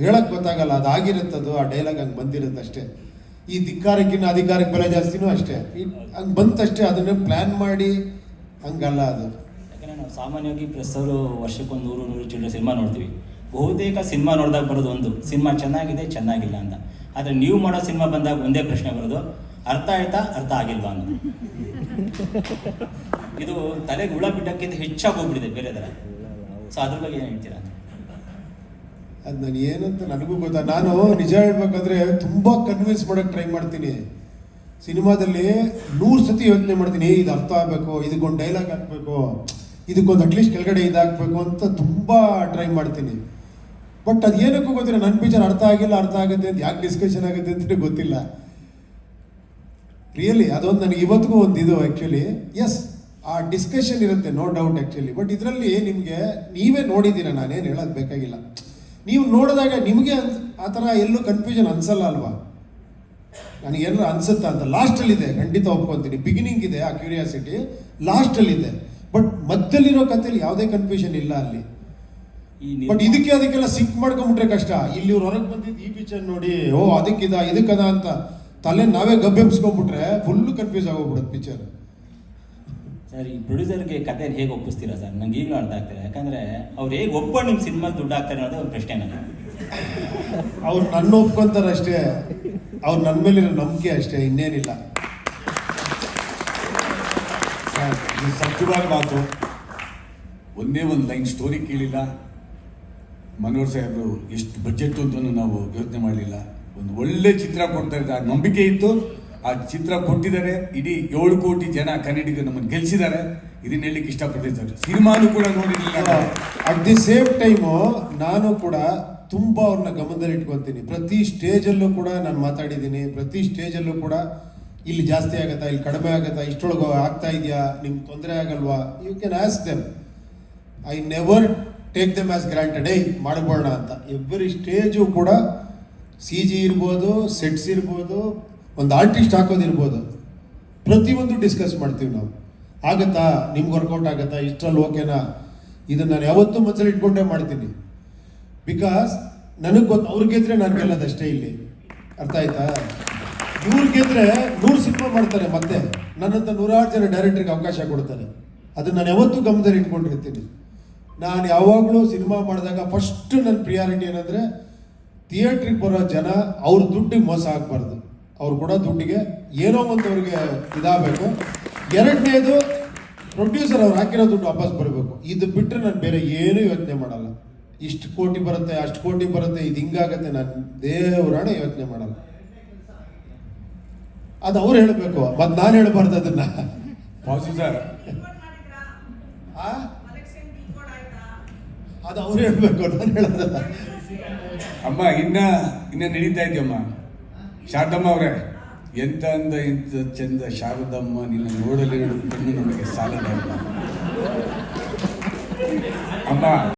ಹೇಳಕ್ ಗೊತ್ತಾಗಲ್ಲ ಅದಾಗಿರುತ್ತದು ಆ ಡೈಲಾಗ್ ಹಂಗೆ ಬಂದಿರುತ್ತೆ ಅಷ್ಟೇ. ಈ ಧಿಕ್ಕಾರಕ್ಕಿಂತ ಅಧಿಕಾರಕ್ಕೆ ಬೆಲೆ ಜಾಸ್ತಿನೂ ಅಷ್ಟೇ. ಹಂಗೆ ಬಂತಷ್ಟೇ, ಅದನ್ನೇ ಪ್ಲ್ಯಾನ್ ಮಾಡಿ, ಹಂಗಲ್ಲ ಅದು. ಯಾಕಂದ್ರೆ ನಾವು ಸಾಮಾನ್ಯವಾಗಿ ಪ್ರೆಸ್ ಅವರು ವರ್ಷಕ್ಕೊಂದು ನೂರು ನೂರು ಚಿಲ್ಲರೆ ಸಿನಿಮಾ ನೋಡ್ತೀವಿ. ಬಹುತೇಕ ಸಿನಿಮಾ ನೋಡಿದಾಗ ಬರೋದು ಒಂದು, ಸಿನಿಮಾ ಚೆನ್ನಾಗಿದೆ, ಚೆನ್ನಾಗಿಲ್ಲ ಅಂತ. ಆದರೆ ನೀವು ಮಾಡೋ ಸಿನಿಮಾ ಬಂದಾಗ ಒಂದೇ ಪ್ರಶ್ನೆ ಬರೋದು, ಅರ್ಥ ಆಯ್ತಾ, ಅರ್ಥ ಆಗಿಲ್ವಾ ಅಂತ. ಇದು ತಲೆಗೆ ಹುಳ ಬಿಟ್ಟಕ್ಕಿಂತ ಹೆಚ್ಚಾಗಿ ಹೋಗ್ಬಿಟ್ಟಿದೆ ಬೇರೆ ಥರ ಸೊ ಅದ್ರ ಬಗ್ಗೆ ಏನು ಹೇಳ್ತೀರಾ ಅದು ನಾನು ಏನಂತ ನನಗೂ ಗೊತ್ತಾ? ನಾನು ನಿಜ ಹೇಳ್ಬೇಕಂದ್ರೆ ತುಂಬಾ ಕನ್ವಿನ್ಸ್ ಮಾಡಕ್ ಟ್ರೈ ಮಾಡ್ತೀನಿ. ಸಿನಿಮಾದಲ್ಲಿ ನೂರು ಸತಿ ಯೋಚನೆ ಮಾಡ್ತೀನಿ ಇದು ಅರ್ಥ ಆಗಬೇಕು, ಇದಕ್ಕೊಂದು ಡೈಲಾಗ್ ಹಾಕ್ಬೇಕು, ಇದಕ್ಕೊಂದು ಅಟ್ಲೀಸ್ಟ್ ಕೆಳಗಡೆ ಇದು ಹಾಕ್ಬೇಕು ಅಂತ ತುಂಬಾ ಟ್ರೈ ಮಾಡ್ತೀನಿ. ಬಟ್ ಅದು ಏನಕ್ಕೂ ಗೊತ್ತಿಲ್ಲ ನನ್ನ ಪಿಕ್ಚರ್ ಅರ್ಥ ಆಗಿಲ್ಲ, ಅರ್ಥ ಆಗುತ್ತೆ ಅಂತ ಯಾಕೆ ಡಿಸ್ಕಷನ್ ಆಗುತ್ತೆ ಅಂತ ಗೊತ್ತಿಲ್ಲ. ರಿಯಲಿ ಅದೊಂದು ನನಗೆ ಇವತ್ತಿಗೂ ಒಂದು ಇದು ಆ್ಯಕ್ಚುಲಿ ಎಸ್ ಆ ಡಿಸ್ಕಷನ್ ಇರುತ್ತೆ ನೋ ಡೌಟ್ ಆ್ಯಕ್ಚುಲಿ ಬಟ್ ಇದರಲ್ಲಿ ನಿಮಗೆ ನೀವೇ ನೋಡಿದ್ದೀರಾ, ನಾನೇನು ಹೇಳೋದು ಬೇಕಾಗಿಲ್ಲ. ನೀವು ನೋಡಿದಾಗ ನಿಮಗೆ ಆ ಥರ ಎಲ್ಲೂ ಕನ್ಫ್ಯೂಷನ್ ಅನ್ಸಲ್ಲ ಅಲ್ವಾ? ನನಗೆಲ್ಲ ಅನಿಸುತ್ತಾ ಅಂತ. ಲಾಸ್ಟಲ್ಲಿದೆ. ಖಂಡಿತ ಒಪ್ಕೊತೀನಿ. ಬಿಗಿನಿಂಗ್ ಇದೆ ಆ ಕ್ಯೂರಿಯಾಸಿಟಿ ಲಾಸ್ಟಲ್ಲಿದೆ. ಬಟ್ ಮಧ್ಯಲ್ಲಿರೋ ಕಥೆಯಲ್ಲಿ ಯಾವುದೇ ಕನ್ಫ್ಯೂಷನ್ ಇಲ್ಲ ಅಲ್ಲಿ. ಬಟ್ ಇದಕ್ಕೆ ಅದಕ್ಕೆಲ್ಲ ಸಿಂಕ್ ಮಾಡ್ಕೊಂಬಿಟ್ರೆ ಕಷ್ಟ. ಇಲ್ಲಿ ಇವ್ರು ಹೊರಗೆ ಬಂದಿದ್ದು ಈ ಪಿಚರ್ ನೋಡಿ ಓ ಅದಕ್ಕಿದ ಇದಕ್ಕದ ಅಂತ ತಲೆ ನಾವೇ ಗಬ್ಬೆಬ್ಸ್ಕೊಂಡ್ಬಿಟ್ರೆ ಫುಲ್ ಕನ್ಫ್ಯೂಸ್ ಆಗೋಗ್ಬಿಡುತ್ತೆ ಪಿಕ್ಚರ್ ಸರ್, ಈ ಪ್ರೊಡ್ಯೂಸರ್ಗೆ ಕತೆ ಹೇಗೆ ಒಪ್ಪಿಸ್ತೀರಾ ಸರ್? ನಂಗೆ ಈಗಲೂ ಅರ್ಥ ಆಗ್ತಿಲ್ಲ ಯಾಕಂದ್ರೆ ಅವ್ರು ಹೇಗೆ ಒಪ್ಪೋ ನಿಮ್ಮ ಸಿನಿಮಾ ದುಡ್ಡು ಹಾಕ್ತಾರೆ ಅನ್ನೋದು ಒಂದು ಪ್ರಶ್ನೆ ನನಗೆ. ಅವ್ರು ನನ್ನ ಒಪ್ಕೊಂತಾರೆ ಅಷ್ಟೇ. ಅವ್ರು ನನ್ನ ಮೇಲಿರೋ ನಂಬಿಕೆ ಅಷ್ಟೇ, ಇನ್ನೇನಿಲ್ಲ. ಸತ್ಯವಾದ ಮಾತು. ಒಂದೇ ಒಂದು ಲೈನ್ ಸ್ಟೋರಿ ಕೇಳಿಲ್ಲ. ಮನೋಹರ್ ಸಾಹೇಬ್ರು ಎಷ್ಟು ಬಜೆಟ್ ಅಂತ ನಾವು ಯೋಚನೆ ಮಾಡಲಿಲ್ಲ. ಒಂದು ಒಳ್ಳೆ ಚಿತ್ರ ಕೊಡ್ತಾ ಇದ್ದ ನಂಬಿಕೆ ಇತ್ತು. ಆ ಚಿತ್ರ ಕೊಟ್ಟಿದ್ದಾರೆ, ಇಡೀ ಏಳು ಕೋಟಿ ಜನ ಕನ್ನಡಿಗರು ನಮ್ಮನ್ನು ಗೆಲ್ಸಿದ್ದಾರೆ. ಇದನ್ನ ಹೇಳಲಿಕ್ಕೆ ಇಷ್ಟಪಡ್ತೀನಿ ಸರ್. ಸಿನಿಮಾನು ಕೂಡ ನೋಡಿರಲಿಲ್ಲ. ಅಟ್ ದಿ ಸೇಮ್ ಟೈಮು ನಾನು ಕೂಡ ತುಂಬ ಅವ್ರನ್ನ ಗಮನದಲ್ಲಿ ಇಟ್ಕೊತೀನಿ. ಪ್ರತಿ ಸ್ಟೇಜಲ್ಲೂ ಕೂಡ ನಾನು ಮಾತಾಡಿದ್ದೀನಿ. ಪ್ರತಿ ಸ್ಟೇಜಲ್ಲೂ ಕೂಡ ಇಲ್ಲಿ ಜಾಸ್ತಿ ಆಗತ್ತಾ, ಇಲ್ಲಿ ಕಡಿಮೆ ಆಗತ್ತಾ, ಇಷ್ಟೊಳಗೆ ಆಗ್ತಾ ಇದೆಯಾ ನಿಮ್ಗೆ ತೊಂದರೆ ಆಗಲ್ವಾ? You can ask them I never take them as granted ಏಯ್, ಮಾಡ್ಬೋಣ ಅಂತ. ಎವ್ರಿ ಸ್ಟೇಜು ಕೂಡ ಸಿ ಜಿ ಇರ್ಬೋದು ಸೆಟ್ಸ್ ಇರ್ಬೋದು ಒಂದು ಆರ್ಟಿಸ್ಟ್ ಹಾಕೋದಿರ್ಬೋದು. ಪ್ರತಿಯೊಂದು ಡಿಸ್ಕಸ್ ಮಾಡ್ತೀವಿ ನಾವು. ಆಗತ್ತಾ? ನಿಮ್ಗೆ ವರ್ಕೌಟ್ ಆಗತ್ತಾ? ಇಷ್ಟರಲ್ಲಿ ಓಕೆನಾ ಇದನ್ನು ನಾನು ಯಾವತ್ತೂ ಮನಸ್ಸಲ್ಲಿ ಇಟ್ಕೊಂಡೇ ಮಾಡ್ತೀನಿ. ಬಿಕಾಸ್ ನನಗೆ ಗೊತ್ತು ಅವ್ರು ಗೆದ್ರೆ ನಾನು ಗೆಲ್ಲೋದಷ್ಟೇ ಇಲ್ಲಿ. ಅರ್ಥ ಆಯ್ತಾ? ಇವ್ರು ಗೆದ್ರೆ ನೂರು ಸಿನಿಮಾ ಮಾಡ್ತಾರೆ ಮತ್ತೆ. ನನ್ನಂತ ನೂರಾರು ಜನ ಡೈರೆಕ್ಟ್ರಿಗೆ ಅವಕಾಶ ಕೊಡ್ತಾರೆ. ಅದನ್ನು ನಾನು ಯಾವತ್ತೂ ಗಮನದಲ್ಲಿ ಇಟ್ಕೊಂಡಿರ್ತೀನಿ. ನಾನು ಯಾವಾಗಲೂ ಸಿನಿಮಾ ಮಾಡಿದಾಗ ಫಸ್ಟ್ ನನ್ನ ಪ್ರಿಯಾರಿಟಿ ಏನಂದರೆ ಥಿಯೇಟ್ರಿಗೆ ಬರೋ ಜನ ಅವ್ರ ದುಡ್ಡಿಗೆ ಮೋಸ ಆಗಬಾರ್ದು. ಅವ್ರು ಕೂಡ ದುಡ್ಡಿಗೆ ಏನೋ ಒಂದು ಅವ್ರಿಗೆ ಇದಾಗಬೇಕು. ಎರಡನೇದು ಪ್ರೊಡ್ಯೂಸರ್ ಅವ್ರು ಹಾಕಿರೋ ದುಡ್ಡು ವಾಪಸ್ ಬರಬೇಕು. ಇದು ಬಿಟ್ಟರೆ ನಾನು ಬೇರೆ ಏನೂ ಯೋಚನೆ ಮಾಡಲ್ಲ. ಇಷ್ಟು ಕೋಟಿ ಬರುತ್ತೆ ಅಷ್ಟು ಕೋಟಿ ಬರುತ್ತೆ ಇದು ಹಿಂಗಾಗತ್ತೆ ನಾನು ದೇವರಾಣೆ ಯೋಚನೆ ಮಾಡಲ್ಲ. ಅದು ಅವ್ರು ಹೇಳಬೇಕು ಮತ್ತು ನಾನು ಹೇಳಬಾರ್ದು ಅದನ್ನ. ಸರ್? ಅದು ಅವ್ರು ಹೇಳಬೇಕು ನಾನು ಹೇಳೋದಲ್ಲ. ಅಮ್ಮ ಇನ್ನ ಇನ್ನ ನಡೀತಾ ಇದೆಯಮ್ಮ? ಶಾರದಮ್ಮ ಅವರೇ ಎಂತ ಅಂದ ಎಂತ ಚಂದ ಶಾರದಮ್ಮ ನಿನ್ನ ನೋಡಲು ಕಣ್ಣು ನಮಗೆ ಸಾಲದ ಅಮ್ಮ.